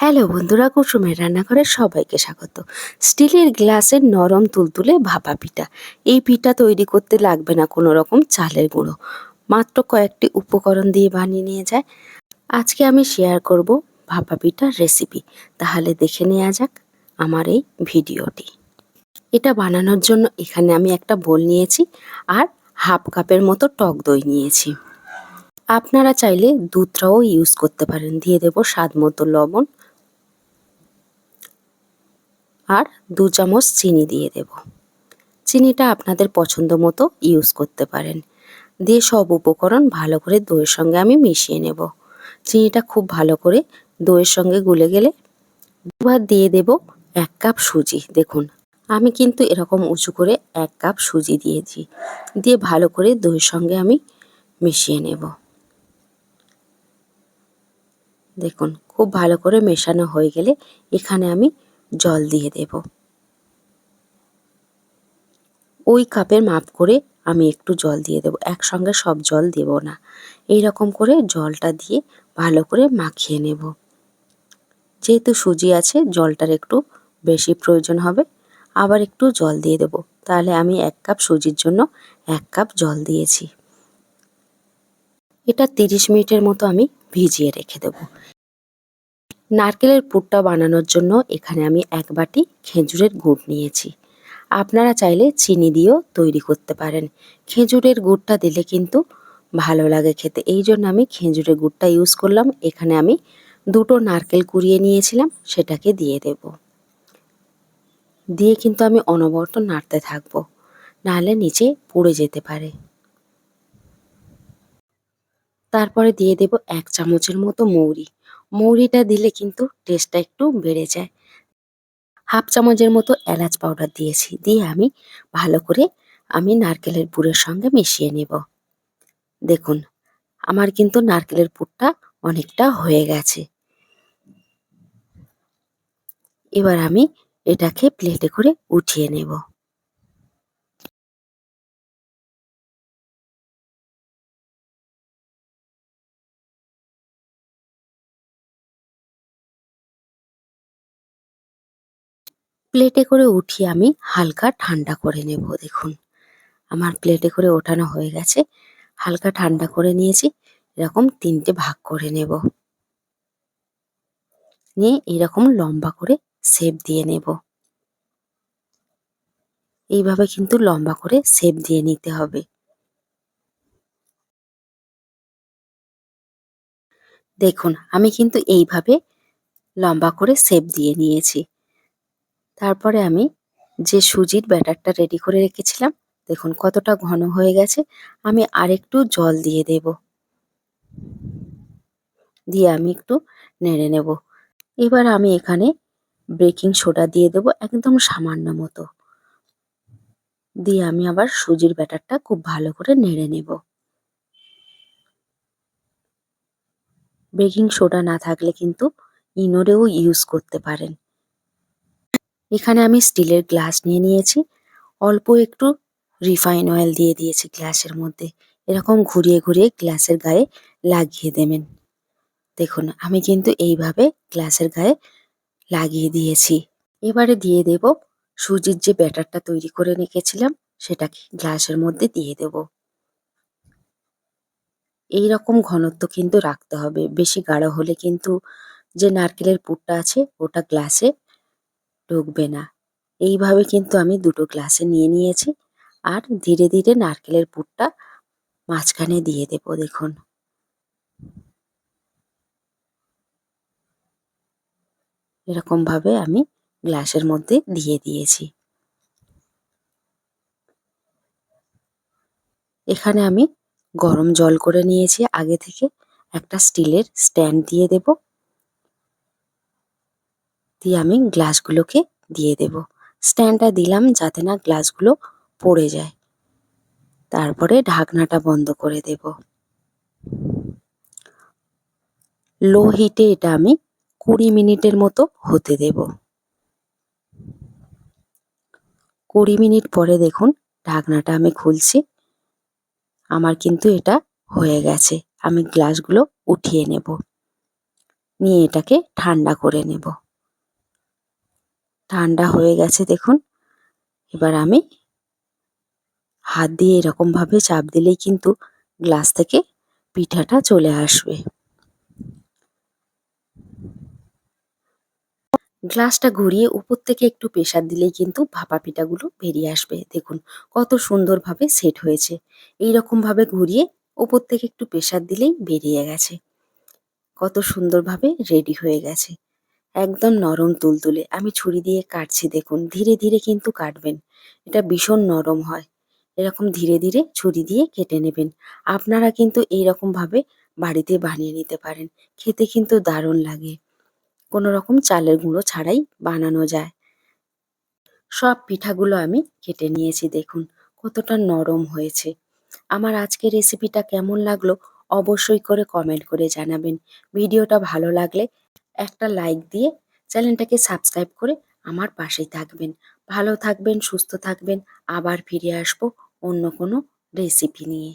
Hello বন্ধুরা, কুসুমের রান্নাঘরে সবাইকে স্বাগত। স্টিলের গ্লাসের নরম তুলতুলে ভাপা পিঠা। এই পিঠা তৈরি করতে লাগবে না কোনো রকম চালের গুঁড়ো। মাত্র কয়েকটি উপকরণ দিয়ে বানিয়ে নিয়ে যায়। আজকে আমি শেয়ার করব ভাপা পিঠার রেসিপি তাহলে দেখে নেওয়া যাক আমার এই ভিডিওটি। এটা বানানোর জন্য এখানে আমি একটা বোল নিয়েছি আর হাফ কাপের মতো টক দই নিয়েছি। আপনারা চাইলে দুধটাও ইউজ করতে পারেন। দিয়ে দেব স্বাদ মতো লবণ আর দু চামচ চিনি দিয়ে দেব। চিনিটা আপনাদের পছন্দ মতো ইউজ করতে পারেন। দিয়ে সব উপকরণ ভালো করে দইয়ের সঙ্গে আমি মিশিয়ে নেব। চিনিটা খুব ভালো করে দইয়ের সঙ্গে গুলে গেলে দুবার দিয়ে দেব এক কাপ সুজি। দেখুন, আমি কিন্তু এরকম উঁচু করে এক কাপ সুজি দিয়েছি। দিয়ে ভালো করে দইয়ের সঙ্গে আমি মিশিয়ে নেব। দেখুন, খুব ভালো করে মেশানো হয়ে গেলে এখানে আমি জল দিয়ে দেব। ওই কাপের মাপ করে আমি একটু জল দিয়ে দেবো। একসঙ্গে সব জল দেব না। এই রকম করে জলটা দিয়ে ভালো করে মাখিয়ে নেব। যেহেতু সুজি আছে, জলটার একটু বেশি প্রয়োজন হবে। আবার একটু জল দিয়ে দেব। তাহলে আমি এক কাপ সুজির জন্য এক কাপ জল দিয়েছি। এটা তিরিশ মিনিটের মতো আমি ভিজিয়ে রেখে দেবো। নারকেলের পুরটা বানানোর জন্য এখানে আমি এক বাটি খেজুরের গুড় নিয়েছি। আপনারা চাইলে চিনি দিয়েও তৈরি করতে পারেন। খেজুরের গুড়টা দিলে কিন্তু ভালো লাগে খেতে। এই জন্য আমি খেজুরের গুড়টা ইউজ করলাম। এখানে আমি দুটো নারকেল কুড়িয়ে নিয়েছিলাম, সেটাকে দিয়ে দেব। দিয়ে কিন্তু আমি অনবরত নাড়তে থাকব, নাহলে নিচে পুড়ে যেতে পারে। তারপরে দিয়ে দেব এক চামচের মতো মৌরি। মৌরিটা দিলে কিন্তু টেস্টটা একটু বেড়ে যায়। হাফ চামচের মতো এলাচ পাউডার দিয়েছি, দিয়ে আমি ভালো করে আমি নারকেলের পুরের সঙ্গে মিশিয়ে নেব। দেখুন, আমার কিন্তু নারকেলের পুরটা অনেকটা হয়ে গেছে। এবার আমি এটাকে প্লেটে করে উঠিয়ে নেব। প্লেটে করে উঠিয়ে আমি হালকা ঠান্ডা করে নেব, দেখুন। আমার প্লেটে করে ওঠানো হয়ে গেছে, হালকা ঠান্ডা করে নিয়েছি, এরকম তিনটে ভাগ করে নেব। নিয়ে এরকম লম্বা করে শেপ দিয়ে নেব। এইভাবে কিন্তু লম্বা করে সেপ দিয়ে নিতে হবে। দেখুন, আমি কিন্তু এইভাবে লম্বা করে সেপ দিয়ে নিয়েছি। তারপরে আমি যে সুজির ব্যাটারটা রেডি করে রেখেছিলাম, দেখুন কতটা ঘন হয়ে গেছে, আমি আরেকটু জল দিয়ে দেব। দিয়ে আমি একটু নেড়ে নেব। এবার আমি এখানে বেকিং সোডা দিয়ে দেব, একদম সামান্য মতো। দিয়ে আমি আবার সুজির ব্যাটারটা খুব ভালো করে নেড়ে নেব। বেকিং সোডা না থাকলে কিন্তু ইনোরেও ইউজ করতে পারেন। এখানে আমি স্টিলের গ্লাস নিয়ে নিয়েছি। অল্প একটু রিফাইন অয়েল দিয়ে দিয়েছি গ্লাসের মধ্যে। এরকম ঘুরিয়ে ঘুরিয়ে গ্লাসের গায়ে লাগিয়ে দেবেন। দেখুন, আমি কিন্তু এইভাবে গ্লাসের গায়ে লাগিয়ে দিয়েছি। এবারে দিয়ে দেব সুজির যে ব্যাটারটা তৈরি করে রেখেছিলাম, সেটাকে গ্লাসের মধ্যে দিয়ে দেব। এই রকম ঘনত্ব কিন্তু রাখতে হবে। বেশি গাঢ় হলে কিন্তু যে নারকেলের পুরটা আছে, ওটা গ্লাসে ঢুকবে না। এইভাবে কিন্তু আমি দুটো গ্লাসে নিয়ে নিয়েছি আর ধীরে ধীরে নারকেলের পুরটা মাঝখানে দিয়ে দেব, দেখুন। এরকম ভাবে আমি গ্লাসের মধ্যে দিয়ে দিয়েছি। এখানে আমি গরম জল করে নিয়েছি। আগে থেকে একটা স্টিলের স্ট্যান্ড দিয়ে দেব। দিয়ে আমি গ্লাসগুলোকে দিয়ে দেব। স্ট্যান্ডটা দিলাম যাতে না গ্লাসগুলো পড়ে যায়। তারপরে ঢাকনাটা বন্ধ করে দেব। লো হিটে এটা আমি কুড়ি মিনিটের মতো হতে দেব। কুড়ি মিনিট পরে দেখুন ঢাকনাটা আমি খুলছি। আমার কিন্তু এটা হয়ে গেছে। আমি গ্লাসগুলো উঠিয়ে নেব। নিয়ে এটাকে ঠান্ডা করে নেব। ঠান্ডা হয়ে গেছে, দেখুন। এবার আমি হাত দিয়ে এরকমভাবে চাপ দিলেই কিন্তু গ্লাস থেকে পিঠাটা চলে আসবে। গ্লাসটা ঘুরিয়ে উপর থেকে একটু প্রেসার দিলেই কিন্তু ভাপা পিঠাগুলো বেরিয়ে আসবে, দেখুন। কত সুন্দরভাবে সেট হয়েছে। এই রকম ভাবে ঘুরিয়ে উপর থেকে একটু প্রেসার দিলেই বেরিয়ে গেছে। কত সুন্দরভাবে রেডি হয়ে গেছে। একদম নরম তুলতুলে। আমি ছুরি দিয়ে কাটছি, দেখুন। ধীরে ধীরে কিন্তু কাটবেন। এটা ভীষণ নরম হয়। এরকম ধীরে ধীরে ছুরি দিয়ে কেটে নেবেন। আপনারা কিন্তু এইরকম ভাবে বাড়িতে বানিয়ে নিতে পারেন। খেতে কিন্তু দারুণ লাগে। কোনো রকম চালের গুঁড়ো ছাড়াই বানানো যায়। সব পিঠাগুলো আমি কেটে নিয়েছি, দেখুন। কতটা নরম হয়েছে। আমার আজকের রেসিপিটা কেমন লাগল অবশ্যই করে কমেন্ট করে জানাবেন। ভিডিওটা ভালো লাগলে একটা লাইক দিয়ে চ্যানেলটাকে সাবস্ক্রাইব করে আমার পাশেই থাকবেন। ভালো থাকবেন, সুস্থ থাকবেন। আবার ফিরে আসব অন্য কোনো রেসিপি নিয়ে।